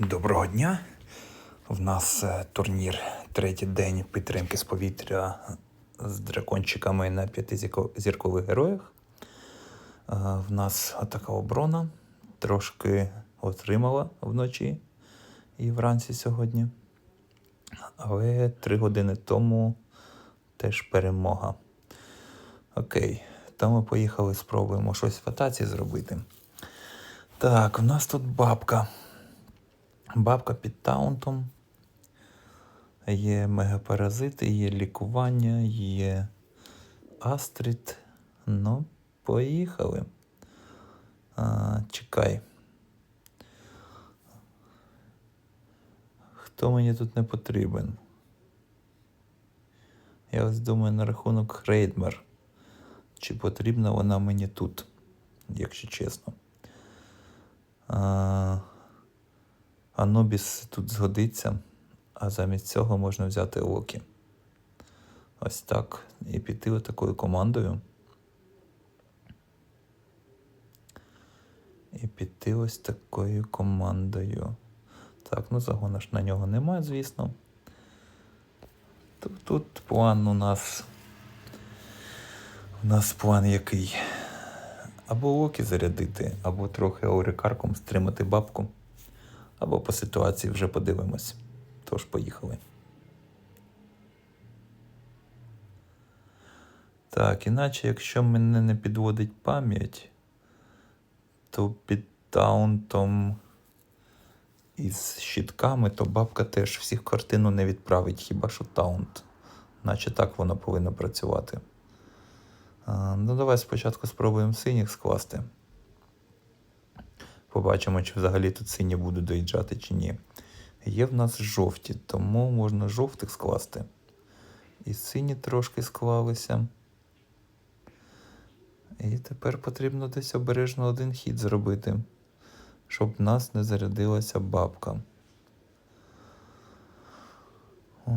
Доброго дня. В нас е, турнір третій день підтримки з повітря з дракончиками на п'ятизіркових героях. Е, В нас така оборона. Трошки отримала вночі і вранці сьогодні. Але три години тому теж перемога. Окей, то ми поїхали, спробуємо щось в атаці зробити. Так, у нас тут бабка. Бабка під таунтом. Є мегапаразити, є лікування, є Астрид. Ну, поїхали. А, чекай. Хто мені тут не потрібен? Я ось думаю на рахунок Хрейдмер. Чи потрібна вона мені тут, якщо чесно. А, Анобіс тут згодиться, а замість цього можна взяти Локі. Ось так. І піти такою командою. І піти ось такою командою. Так, ну загона ж на нього немає, звісно. Тут, тут план у нас. У нас план який? Або Локі зарядити, або трохи аурикарком стримати бабку. Або по ситуації вже подивимось. Тож поїхали. Так, іначе, якщо мене не підводить пам'ять, то під таунтом із щитками, то бабка теж всіх картину не відправить, хіба що таунт. Наче так воно повинно працювати. Ну, давай спочатку спробуємо синіх скласти. Побачимо, чи взагалі тут сині будуть доїжджати чи ні. Є в нас жовті, тому можна жовтих скласти. І сині трошки склалися. І тепер потрібно десь обережно один хід зробити, щоб в нас не зарядилася бабка. О,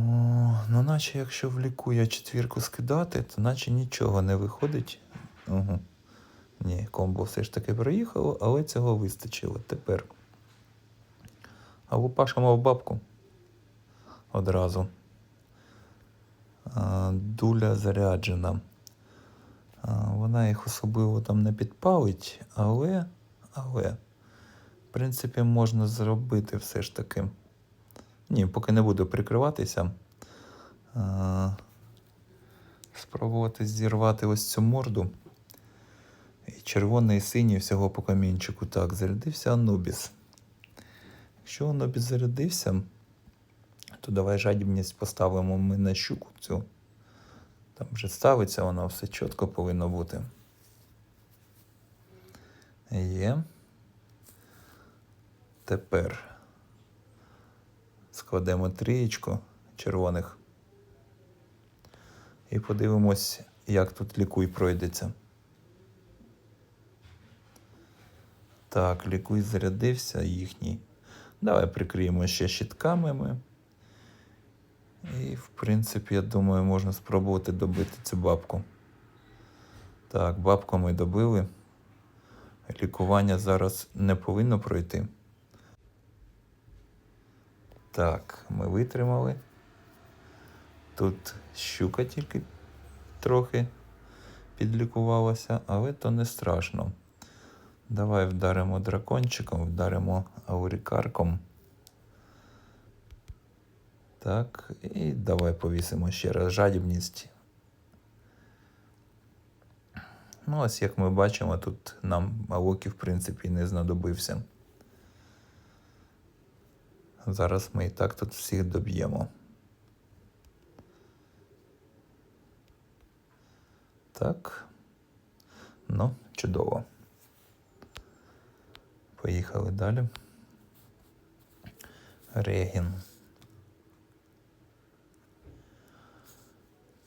ну, наче якщо в ліку я четвірку скидати, то наче нічого не виходить. Угу. Ні, комбо все ж таки проїхало, але цього вистачило тепер. А лупашимо в бабку одразу. А, дуля заряджена. А, вона їх особливо там не підпалить, але, але, в принципі, можна зробити все ж таки. Ні, поки не буду прикриватися. А, спробувати зірвати ось цю морду. Червоний і синій всього по камінчику. Так, зарядився Анубіс. Якщо Анубіс зарядився, то давай жадібність поставимо ми на щуку цю. Там вже ставиться, воно все чітко повинно бути. Є. Тепер складемо трієчку червоних. І подивимось, як тут лікуй пройдеться. Так, лікуй зарядився їхній. Давай прикриємо ще щитками ми. І, в принципі, я думаю, можна спробувати добити цю бабку. Так, бабку ми добили. Лікування зараз не повинно пройти. Так, ми витримали. Тут щука тільки трохи підлікувалася, але то не страшно. Давай вдаримо дракончиком, вдаримо аурикарком. Так, і давай повісимо ще раз жадібність. Ну, ось як ми бачимо, тут нам Авокі, в принципі, не знадобився. Зараз ми і так тут всіх доб'ємо. Так. Ну, чудово. Поїхали далі. Регін.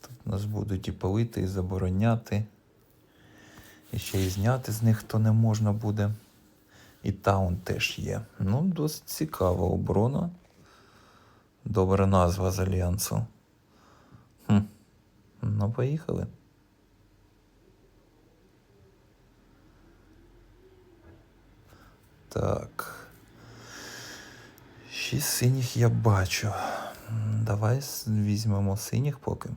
Тут нас будуть і палити, і забороняти. І ще і зняти з них то не можна буде. І таун теж є. Ну, досить цікава оборона. Добра назва з Альянсу. Хм. Ну, поїхали. Так. Шість синіх я бачу. Давай візьмемо синіх поки.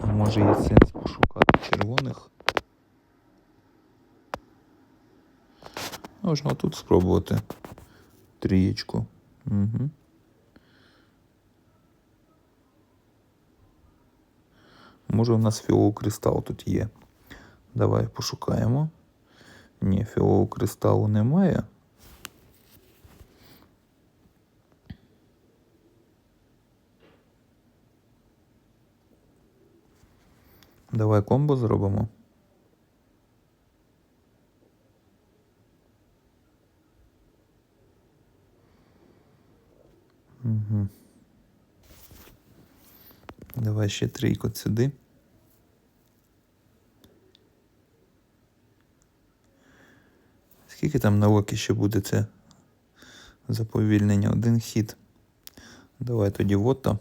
А може є сенс пошукати червоних? Можна тут спробувати. Трієчку. Угу. Може у нас фіоловий кристал тут є. Давай пошукаємо. Ні, фіолового кристалу немає. Давай комбо зробимо. Угу. Давай ще трійку сюди. Скільки там на окі ще буде це заповільнення? Один хід. Давай тоді вотто.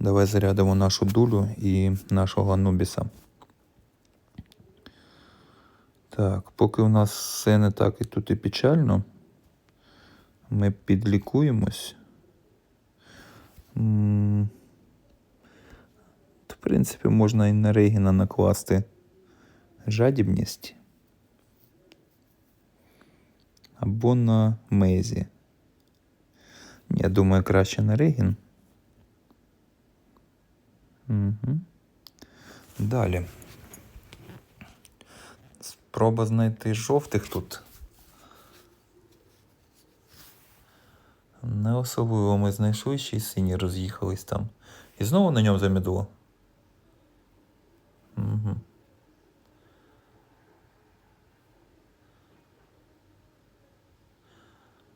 Давай зарядимо нашу дулю і нашого Анубіса. Так, поки у нас все не так і тут і печально, ми підлікуємось. Принципі, можна і на Рейгіна накласти жадібність. Або на Мезі. Я думаю, краще на Рейгін. Угу. Далі. Спроба знайти жовтих тут. Не особливо ми знайшли, ще й сині роз'їхались там. І знову на ньому замідло. Угу.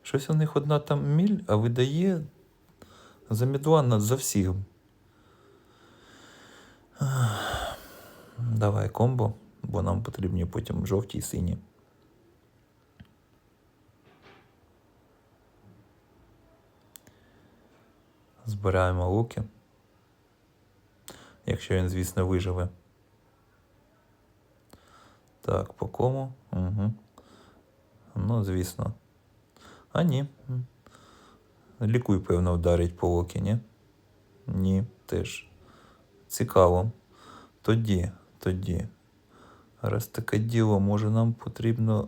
Щось у них одна там міль, а видає замідла над за всіх. Давай комбо, бо нам потрібні потім жовті і сині. Збираємо луки. Якщо він, звісно, виживе. Так, по кому? Угу. Ну, звісно. А ні. Лікуй, певно, вдарить по луки, ні? Теж. Цікаво. Тоді, тоді. Раз таке діло, може нам потрібно.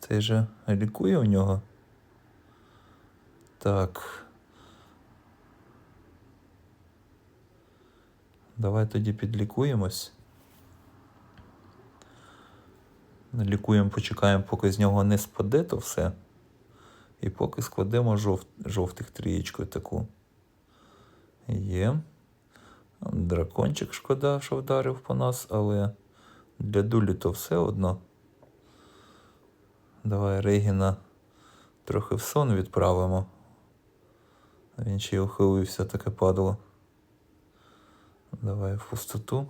Це же лікує у нього? Так. Давай тоді підлікуємось. Лікуємо, почекаємо, поки з нього не спаде то все. І поки складемо жов... жовтих трієчкою таку. Є. Дракончик шкода, що вдарив по нас, але для дулі то все одно. Давай Рейгіна трохи в сон відправимо. Він ще й ухилився, таке падало. Давай в пустоту.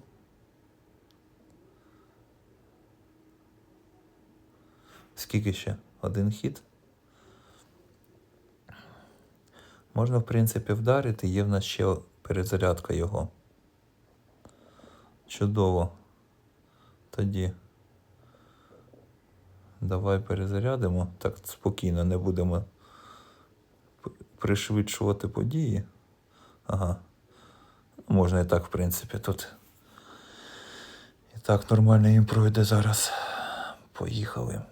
Скільки ще? Один хід? Можна, в принципі, вдарити, є в нас ще перезарядка його. Чудово. Тоді. Давай перезарядимо. Так спокійно не будемо пришвидшувати події. Ага. Можна і так, в принципі, тут. І так нормально їм пройде зараз. Поїхали.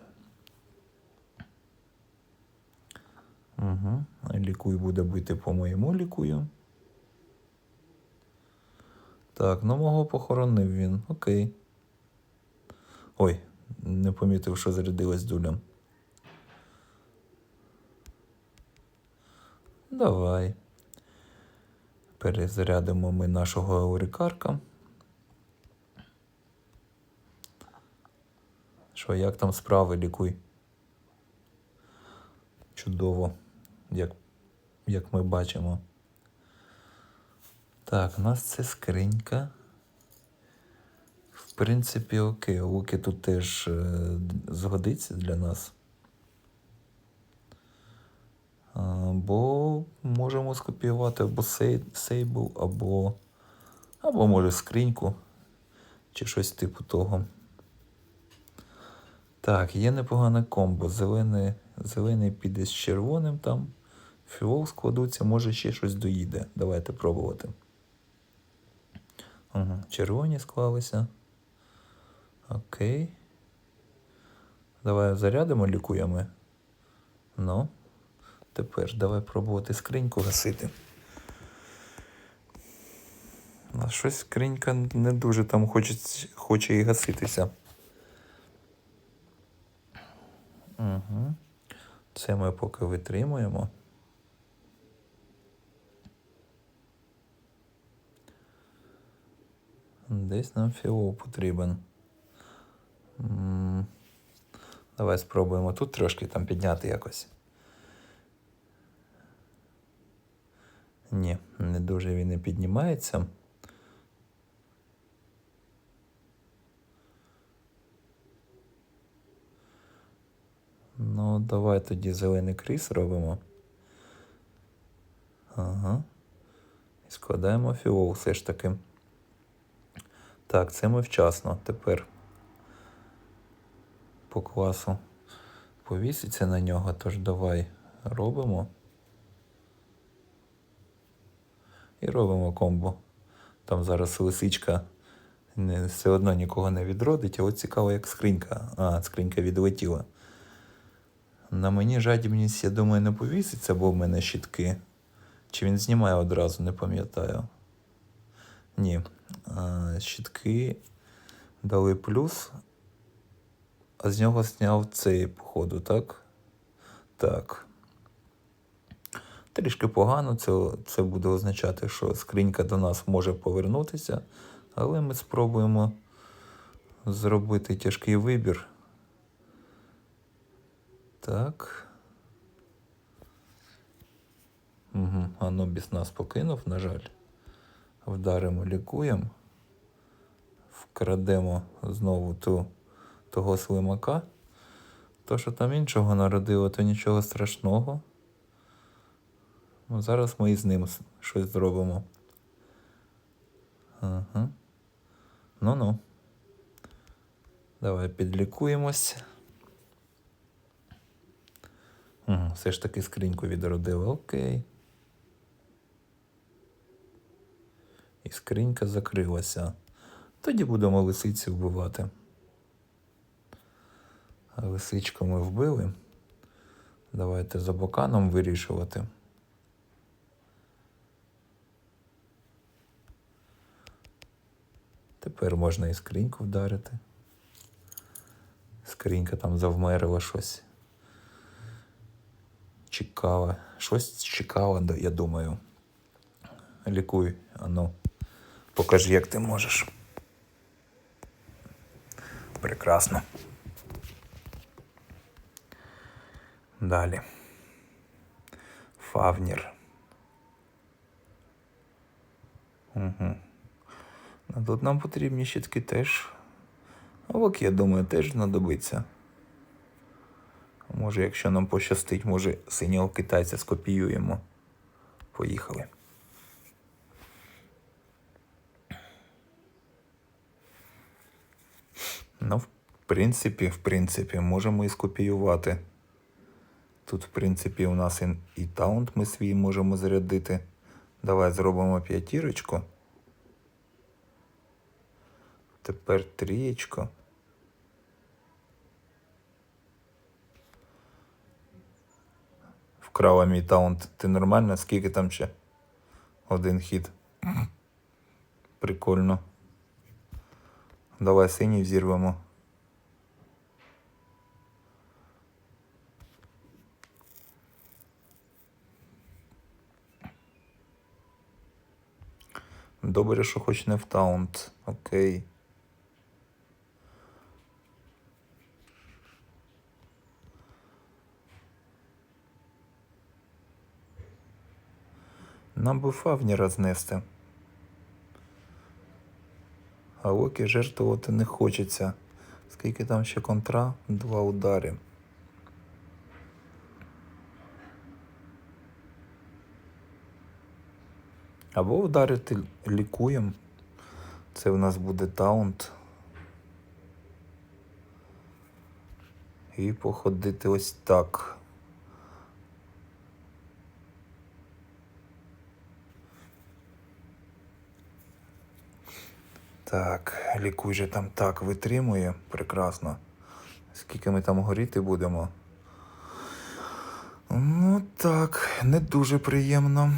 Угу. Лікуй буде бити по моєму лікую. Так, ну мого похоронив він. Окей. Ой, не помітив, що зарядилась дуля. Давай. Перезарядимо ми нашого аурикарка. Що, як там справи лікуй? Чудово, як, як ми бачимо. Так, у нас це скринька. В принципі, окей, луки тут теж е, згодиться для нас. А, Бо можемо скопіювати або сейбл, або, або може скриньку, чи щось типу того. Так, є непогане комбо. Зелений, зелений піде з червоним там. Фіол складуться, може ще щось доїде. Давайте пробувати. Угу. Червоні склалися. Окей. Давай зарядимо, лікуємо. Ну. Тепер давай пробувати скриньку гасити. А щось скринька не дуже там хоче, хоче і гаситися. Угу. Це ми поки витримуємо. Десь нам фіол потрібен. Давай спробуємо тут трошки там підняти якось. Ні, не дуже він і піднімається. Ну, давай тоді зелений кріс робимо. Ага. І складаємо фіол все ж таки. Так, це ми вчасно. Тепер по класу повіситься на нього, тож давай робимо. І робимо комбо. Там зараз лисичка не, все одно нікого не відродить, а от цікаво, як скринька. А, скринька відлетіла. На мені жадібність, я думаю, не повіситься, бо в мене щітки. Чи він знімає одразу, не пам'ятаю. Ні. А, щітки дали плюс, а з нього зняв цей, походу, так? Так. Трішки погано, це, це буде означати, що скринька до нас може повернутися, але ми спробуємо зробити тяжкий вибір. Так. Угу. Анубіс нас покинув, на жаль. Вдаримо, лікуємо. Вкрадемо знову ту, того слимака. То, що там іншого народило, то нічого страшного. Ну, зараз ми з ним щось зробимо. Ага. Ну-ну. Давай підлікуємось. Угу, все ж таки скриньку відродили. Окей. І скринька закрилася. Тоді будемо лисиці вбивати. Лисичку ми вбили. Давайте за боканом вирішувати. Тепер можна і скриньку вдарити. Скринька там завмерила щось. Чекала. Щось чекала, я думаю. Лікуй, ану. Покажи, як ти можеш. Прекрасно. Далі. Фавнір. Угу. А тут нам потрібні щітки теж. Ок, я думаю, теж знадобиться. Може, якщо нам пощастить, може синього китайця скопіюємо. Поїхали. Ну, в принципі, в принципі, можемо і скопіювати. Тут, в принципі, у нас і таунт ми свій можемо зарядити. Давай зробимо п'ятірочку. Тепер трієчко. Вкрала мій таунт. Ти нормально? Скільки там ще? Один хід. Прикольно. Давай синій взірвемо. Добре, що хоч не в таунт. Окей. Нам би фавні рознести. А оки жертвувати не хочеться. Скільки там ще контра? Два удари. Або ударити лікуєм. Це в нас буде таунт. І походити ось так. Так, лікуй же там так витримує. Прекрасно. Скільки ми там горіти будемо? Ну так, не дуже приємно.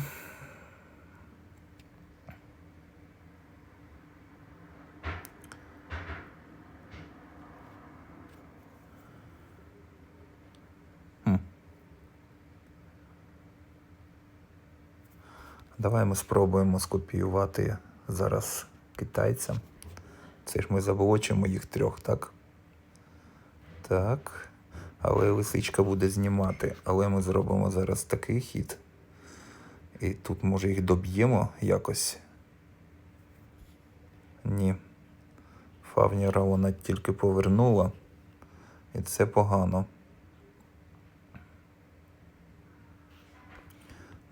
Давай ми спробуємо скопіювати зараз китайцям. Це ж ми заблочимо їх трьох, так? Так. Але лисичка буде знімати. Але ми зробимо зараз такий хід. І тут, може, їх доб'ємо якось. Ні. Фавніра вона тільки повернула. І це погано.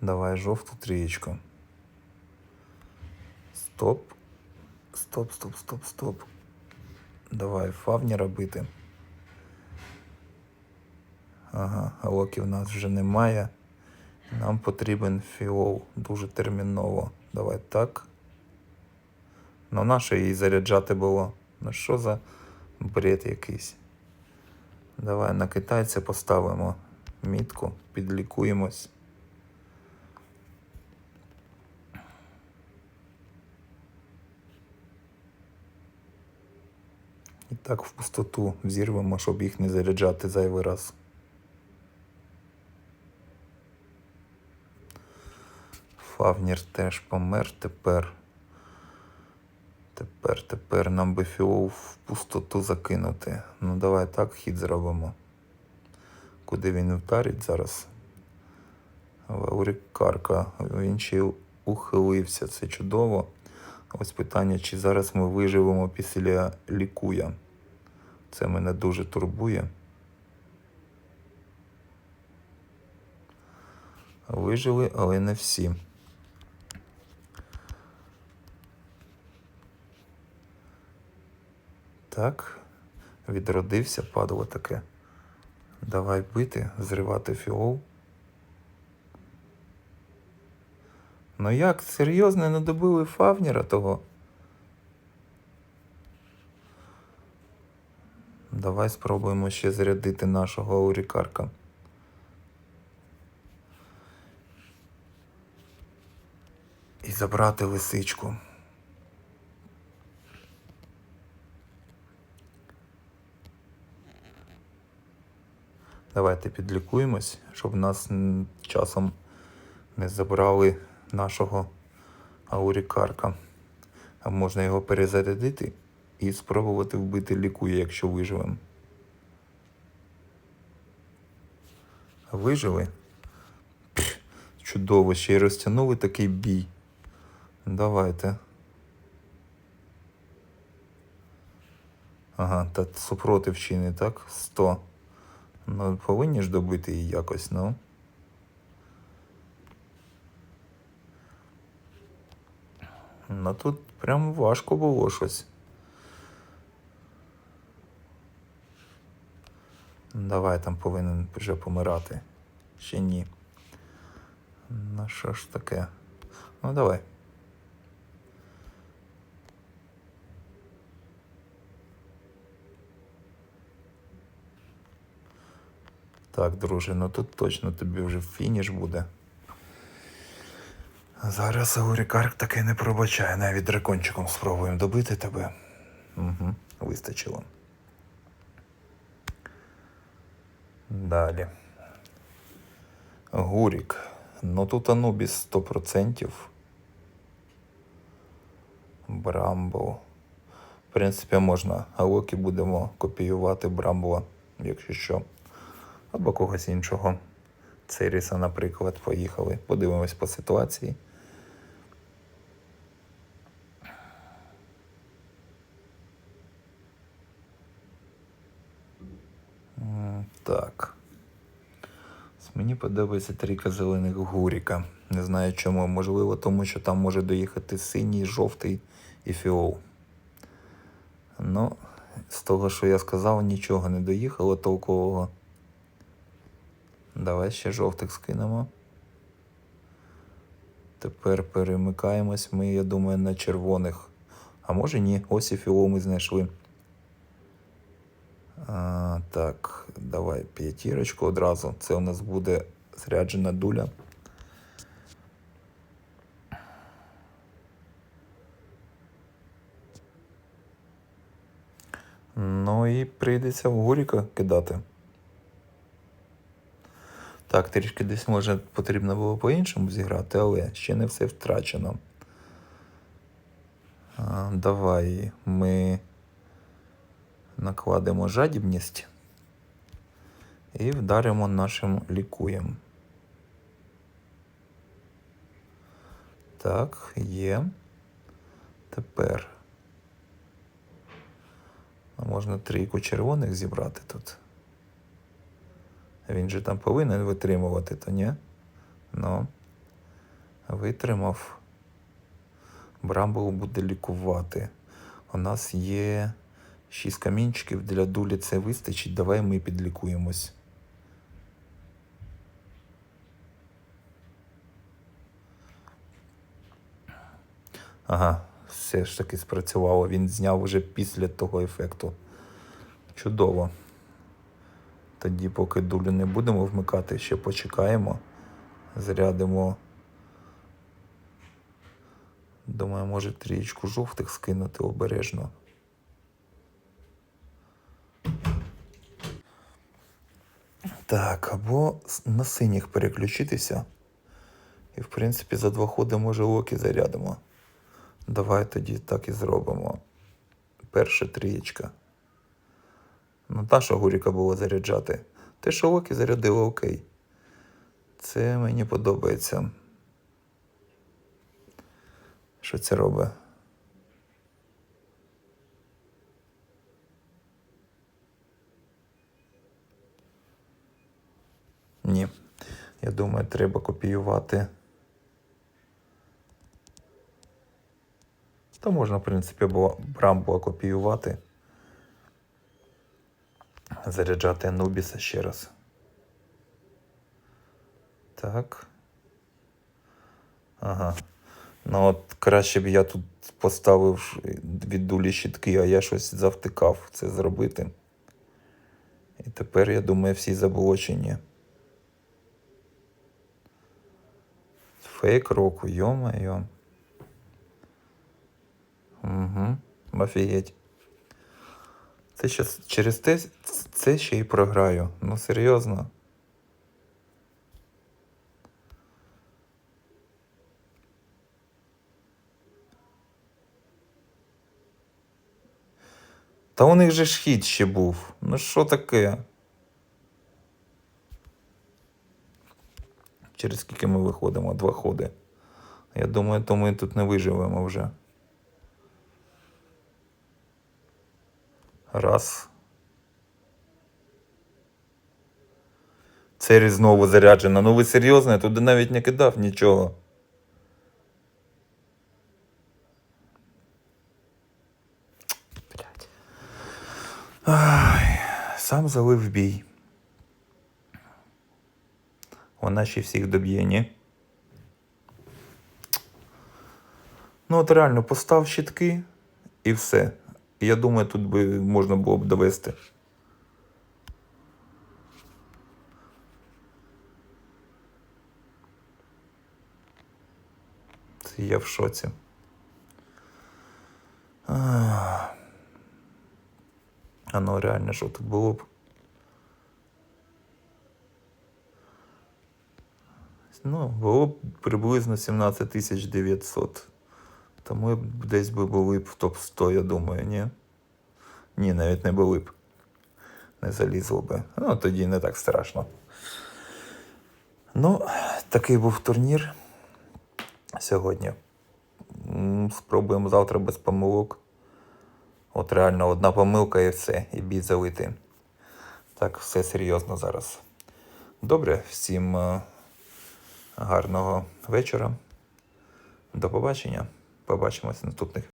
Давай жовту трієчку. Стоп. Стоп, стоп, стоп, стоп. Давай фавніра бити. Ага, а локі в нас вже немає. Нам потрібен фіол дуже терміново. Давай так. Ну нащо її заряджати було? Ну що за бред якийсь? Давай на китайця поставимо мітку, підлікуємось. Так в пустоту взірвемо, щоб їх не заряджати зайвий раз. Фавнір теж помер тепер. Тепер, тепер нам би фіол в пустоту закинути. Ну давай так хід зробимо. Куди він вдарить зараз? Ваурікарка. Він ще й ухилився. Це чудово. Ось питання, чи зараз ми виживемо після лікуя. Це мене дуже турбує. Вижили, але не всі. Так, відродився, падало таке. Давай бити, зривати фіол. Ну як, серйозно не добили Фавніра того? Давай спробуємо ще зарядити нашого аурікарка. І забрати лисичку. Давайте підлікуємось, щоб нас часом не забрали нашого аурікарка. А можна його перезарядити і спробувати вбити лікує, якщо виживемо. Вижили? Пф, чудово, ще й розтягнули такий бій. Давайте. Ага, та супротив чини, так? 100. Ну, повинні ж добити її якось, ну. Ну тут прям важко було щось. Давай там повинен вже помирати. Ще ні. Ну що ж таке? Ну давай. Так, друже, ну тут точно тобі вже фініш буде. Зараз Аурікарк таки не пробачає, навіть дракончиком спробуємо добити тебе. Угу, вистачило. Далі. Гурік. Ну тут Анубіс 100%. Брамбл. В принципі, можна. А Локі будемо копіювати Брамбла, якщо що. Або когось іншого. Церіса, наприклад, поїхали. Подивимось по ситуації. М, Так. Мені подобається трійка зелених гуріка. Не знаю чому. Можливо, тому що там може доїхати синій, жовтий і фіол. Ну, з того, що я сказав, нічого не доїхало толкового. Давай ще жовтих скинемо. Тепер перемикаємось ми, я думаю, на червоних. А може ні, ось і фіол ми знайшли. А, так, давай п'ятірочку одразу. Це у нас буде зряджена дуля. Ну і прийдеться в горіка кидати. Так, трішки десь може потрібно було по-іншому зіграти, але ще не все втрачено. А, давай ми накладемо жадібність і вдаримо нашим лікуєм. Так, є. Тепер. Можна трійку червоних зібрати тут. Він же там повинен витримувати, то ні? Ну, витримав. Брамбл буде лікувати. У нас є шість камінчиків для дулі це вистачить. Давай ми підлікуємось. Ага, все ж таки спрацювало. Він зняв уже після того ефекту. Чудово. Тоді, поки дулю не будемо вмикати, ще почекаємо. Зарядимо. Думаю, може трієчку жовтих скинути обережно. Так, або на синіх переключитися. І, в принципі, за два ходи може локи зарядимо. Давай тоді так і зробимо. Перша трієчка. Ну, та, що Гуріка було заряджати. Те, що Локі зарядили окей. Це мені подобається. Що це робить? Ні. Я думаю, треба копіювати. Та можна, в принципі, Брамбо копіювати. Заряджати Анубіса ще раз. Так. Ага. Ну от краще б я тут поставив від дулі щитки, а я щось завтикав це зробити. І тепер, я думаю, всі заблочені. Фейк року, йо-моє. Угу. Офігеть. Це ще через те це ще й програю. Ну серйозно. Та у них же ж хід ще був. Ну що таке? Через скільки ми виходимо? Два ходи. Я думаю, то ми тут не виживемо вже. Раз. Це знову заряджена. Ну ви серйозно? Я туди навіть не кидав нічого. Блядь. Ай, сам залив бій. Вона ще всіх доб'є, ні? Ну, от реально, постав щитки і все. Я думаю, тут би можна було б довести. Це я в шоці. А, ну реально, що тут було б? Ну, було б приблизно 17 тисяч 900. Тому б десь би були б в топ-100, я думаю, ні? Ні, навіть не були б. Не залізло би. Ну, тоді не так страшно. Ну, такий був турнір сьогодні. Спробуємо завтра без помилок. От реально одна помилка і все, і бій залити. Так, все серйозно зараз. Добре, всім е, гарного вечора. До побачення. Побачимось в наступних